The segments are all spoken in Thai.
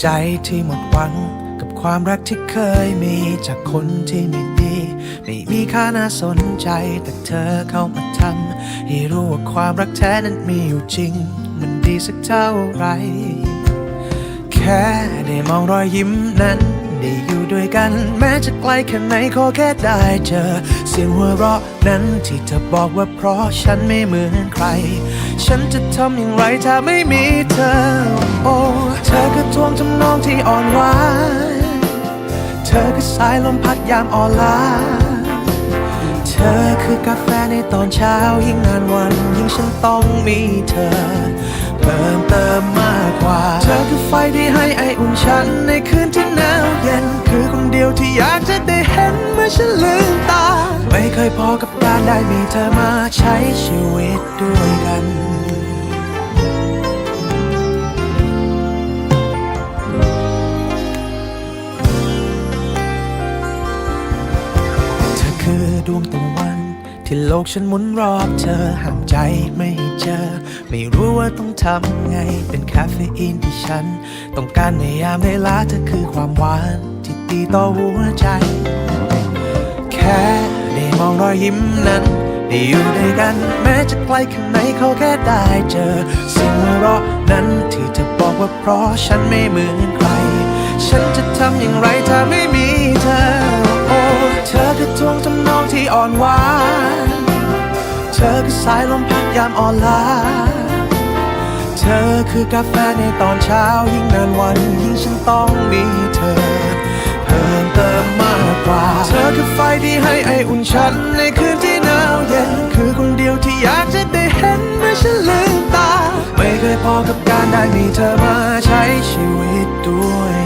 ใจที่หมดหวัง กับความรักที่เคยมีจากคนที่ไม่ดี ไม่มีค่าน่าสนใจแต่เธอเข้ามาทำให้รู้ว่าความรักแท้นั้นมีอยู่จริง มันดีสักเท่าไหรแค่ได้มองรอยยิ้มนั้นได้อยู่ด้วยกัน แม้จะไกลแค่ไหนขอแค่ได้เจอ สียงหัวเราะนั้นที่เธอบอกว่าเพราะฉันไม่เหมือนใคร ฉันจะทำอย่างไรถ้าไม่มีเธอ โอ้เธอคือทวงทำนองที่อ่อนหวานเธอคือสายลมพัดยามอ่อนล้าเธอคือกาแฟในตอนเช้ายิ่งนานวันยิ่งฉันต้องมีเธอ เพิ่มเติมมากกว่า เธอคือไฟที่ให้ไออุ่นฉันในคืนที่หนาวเย็น คือคนเดียวที่อยากจะได้เห็นเมื่อฉันลืมตา ยพอกับการได้มีเธอมาใช้ชีวิตด้วยกัน เธอคือดวงตะวัน ที่โลกฉันหมุนรอบเธอห่างใจไม่เจอ ไม่รู้ว่าต้องทำไง เป็นคาเฟอีนที่ฉัน ต้องการในยามเวลาเธอคือความหวาน ที่ดีต่อหัวใจ แค่ รอยยิ้มนั้นได้อยู่ด้วยกัน แม้จะไกลแค่ไหนเขาแค่ได้เจอสียงหัวเราะนั้นที่เธอบอกว่าเพราะฉันไม่เหมือนใคร ฉันจะทำอย่างไรถ้าไม่มีเธอ โอ้เธอคือทวงทำนองที่อ่อนหวานเธอคือสายลมพัดยามอ่อนล้าเธอคือกาแฟในตอนเช้ายิ่งนานวันยิ่งฉันต้องมีเธอเพิ่ม อคือไฟที่ให้ไออุ่นฉันในคืนที่หนาวเย็น คือคนเดียวที่อยากจะได้เห็นเมื่อฉันลืมตา ไม่เคยพอกับการได้มีเธอมาใช้ชีวิตด้วย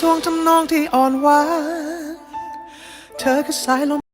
ทวงทำนองที่อ่อนหวาน เธอคือสายลม